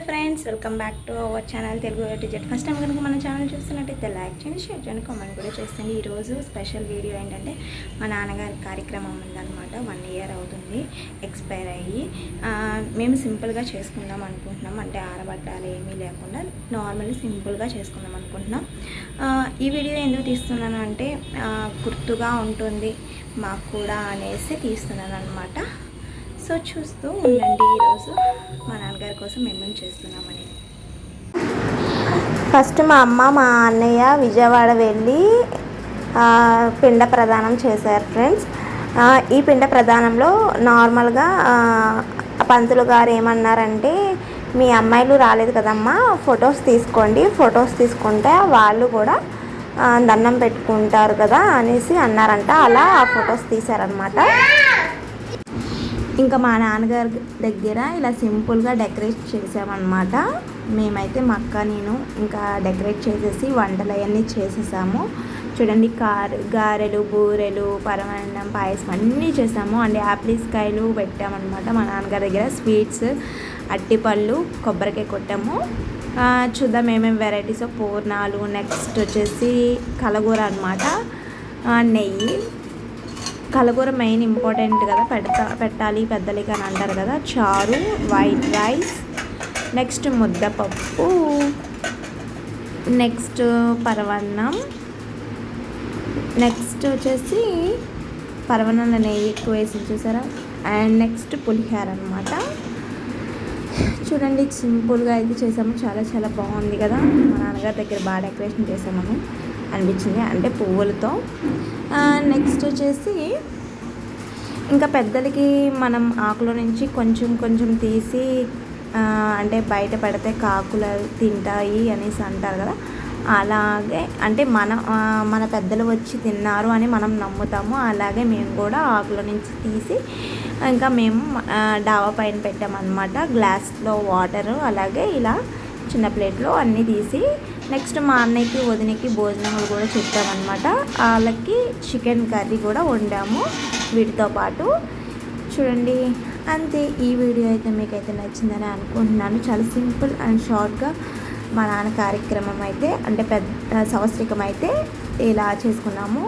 Hello friends welcome back to our channel Telugu teacher first time కనుక మన channel చూస్తున్నట్టయితే like చేయండి share చేయండి కామెంట్ కూడా చేస్తుంది ఈరోజు స్పెషల్ వీడియో ఏంటంటే మా నాన్నగారి కార్యక్రమం ఉందన్నమాట. వన్ ఇయర్ అవుతుంది ఎక్స్పైర్ అయ్యి. మేము సింపుల్గా చేసుకుందాం అనుకుంటున్నాం. అంటే ఆరబట్టాలు ఏమీ లేకుండా నార్మల్లీ సింపుల్గా చేసుకుందాం అనుకుంటున్నాం. ఈ వీడియో ఎందుకు తీస్తున్నాను అంటే గుర్తుగా ఉంటుంది మాకు కూడా అనేసి తీస్తున్నాను అనమాట సో చూస్తూ ఉండండి ఈరోజు. కోసం ఏమేమి చేస్తున్నామని. ఫస్ట్ మా అమ్మ మా అన్నయ్య విజయవాడ వెళ్ళి పిండ ప్రదానం చేశారు ఫ్రెండ్స్. ఈ పిండ ప్రదానంలో నార్మల్గా పంతులు గారు ఏమన్నారంటే మీ అమ్మాయిలు రాలేదు కదమ్మా ఫొటోస్ తీసుకోండి ఫొటోస్ తీసుకుంటే వాళ్ళు కూడా దండం పెట్టుకుంటారు కదా అనేసి అన్నారంట. అలా ఆ ఫొటోస్ తీశారనమాట ఇంకా మా నాన్నగారి దగ్గర ఇలా సింపుల్గా డెకరేట్ చేసామన్నమాట. మేమైతే మా అక్క నేను ఇంకా డెకరేట్ చేసేసి వంటలు అవన్నీ చేసేసాము. చూడండి కారు గారెలు బూరెలు పరమాన్నం పాయసం అన్నీ చేసాము. అండ్ యాపిల్స్ కాయలు పెట్టామన్నమాట మా నాన్నగారి దగ్గర. స్వీట్స్ అట్టిపళ్ళు కొబ్బరికాయ కొట్టాము. చూద్దాం ఏమేమి వెరైటీస్ పూర్ణాలు నెక్స్ట్ వచ్చేసి కలగూర అనమాట నెయ్యి కలగూర మెయిన్ ఇంపార్టెంట్ కదా. పెడతా పెట్టాలి పెద్దలికి అని అంటారు కదా. చారు వైట్ రైస్ నెక్స్ట్ ముద్దపప్పు నెక్స్ట్ పరవన్నం నెక్స్ట్ వచ్చేసి పరవన్నంలో నెయ్యి ఎక్కువ వేసి చూసారా? అండ్ నెక్స్ట్ పులిహార అనమాట చూడండి సింపుల్గా అయితే చేసాము. చాలా చాలా బాగుంది కదా. మా నాన్నగారి దగ్గర బాగా డెకరేషన్ చేసామని అనిపించింది. అంటే పువ్వులతో నెక్స్ట్ వచ్చేసి ఇంకా పెద్దలకి మనం ఆకులో నుంచి కొంచెం కొంచెం తీసి అంటే బయట పడితే కాకులు తింటాయి అనేసి అంటారు కదా. అలాగే అంటే మన మన పెద్దలు వచ్చి తిన్నారు అని మనం నమ్ముతాము. అలాగే మేము కూడా ఆకుల నుంచి తీసి ఇంకా మేము డాబా పైన పెట్టామన్నమాట. గ్లాస్లో వాటర్ అలాగే ఇలా చిన్న ప్లేట్లో అన్నీ తీసి నెక్స్ట్ మా అన్నయ్యకి వదినకి భోజనములు కూడా చెప్పామన్నమాట. వాళ్ళకి చికెన్ కర్రీ కూడా వండాము వీటితో పాటు. చూడండి అంతే. ఈ వీడియో అయితే మీకైతే నచ్చిందని అనుకుంటున్నాను. చాలా సింపుల్ అండ్ షార్ట్గా మా నాన్న కార్యక్రమం అయితే అంటే పెద్ద సంవత్సరికం అయితే ఇలా చేసుకున్నాము.